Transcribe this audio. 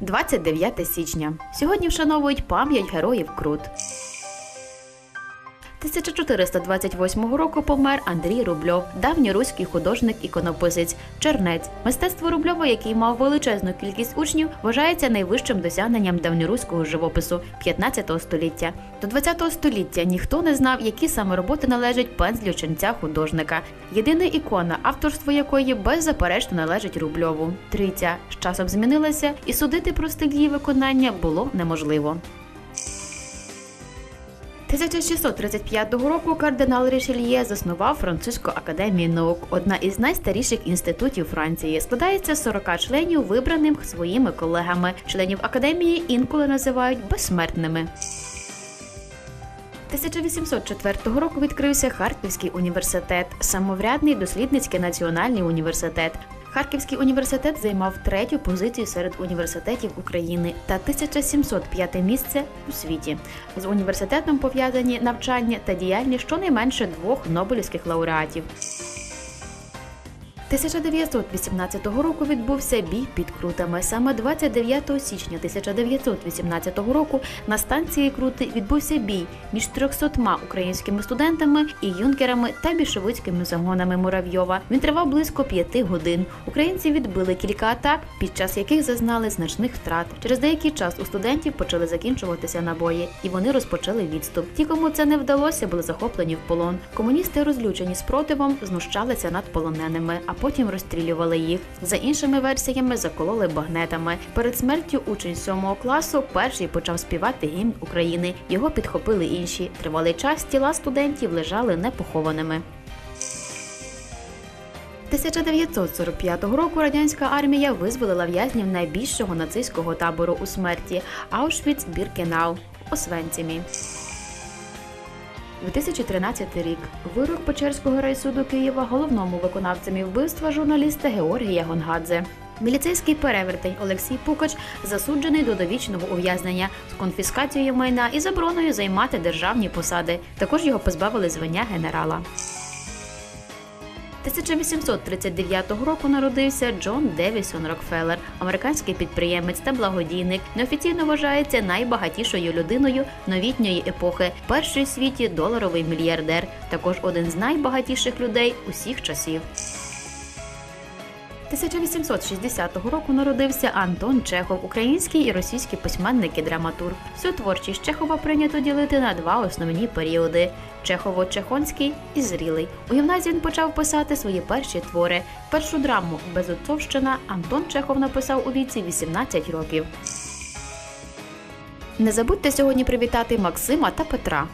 29 січня. Сьогодні вшановують пам'ять героїв Крут. 1428 року помер Андрій Рубльов, давньоруський художник іконописець, чернець. Мистецтво Рубльова, який мав величезну кількість учнів, вважається найвищим досягненням давньоруського живопису 15 століття. До 20 століття ніхто не знав, які саме роботи належать пензлю ченця художника. Єдина ікона, авторство якої беззаперечно належить Рубльову. Триця з часом змінилася, і судити про стиль її виконання було неможливо. 1635 року кардинал Рішельє заснував Французьку академію наук, одна із найстаріших інститутів Франції. Складається з 40 членів, вибраних своїми колегами. Членів академії інколи називають безсмертними. 1804 року відкрився Харківський університет, самоврядний дослідницький національний університет. Харківський університет займав третю позицію серед університетів України та 1705 місце у світі. З університетом пов'язані навчання та діяльність щонайменше двох нобелівських лауреатів. 1918 року відбувся бій під Крутами. Саме 29 січня 1918 року на станції Крути відбувся бій між 300 українськими студентами і юнкерами та більшовицькими загонами Муравйова. Він тривав близько п'яти годин. Українці відбили кілька атак, під час яких зазнали значних втрат. Через деякий час у студентів почали закінчуватися набої, і вони розпочали відступ. Ті, кому це не вдалося, були захоплені в полон. Комуністи, розлючені спротивом, знущалися над полоненими, а потім розстрілювали їх. За іншими версіями закололи багнетами. Перед смертю учень сьомого класу перший почав співати гімн України. Його підхопили інші. Тривалий час тіла студентів лежали непохованими. 1945 року радянська армія визволила в'язнів найбільшого нацистського табору у смерті Аушвіц-Біркенау Освенцімі. 2013 рік вирок Печерського райсуду Києва головному виконавцем вбивства журналіста Георгія Гонгадзе. Міліцейський перевертень Олексій Пукач засуджений до довічного ув'язнення з конфіскацією майна і забороною займати державні посади. Також його позбавили звання генерала. 1839 року народився Джон Девісон Рокфеллер, американський підприємець та благодійник. Неофіційно вважається найбагатішою людиною новітньої епохи. Перший у світі доларовий мільярдер. Також один з найбагатіших людей усіх часів. 1860 року народився Антон Чехов, український і російський письменник і драматург. Всю творчість Чехова прийнято ділити на два основні періоди: Чехово-Чехонський і зрілий. У гімназії він почав писати свої перші твори. Першу драму Безотцовщина Антон Чехов написав у віці 18 років. Не забудьте сьогодні привітати Максима та Петра.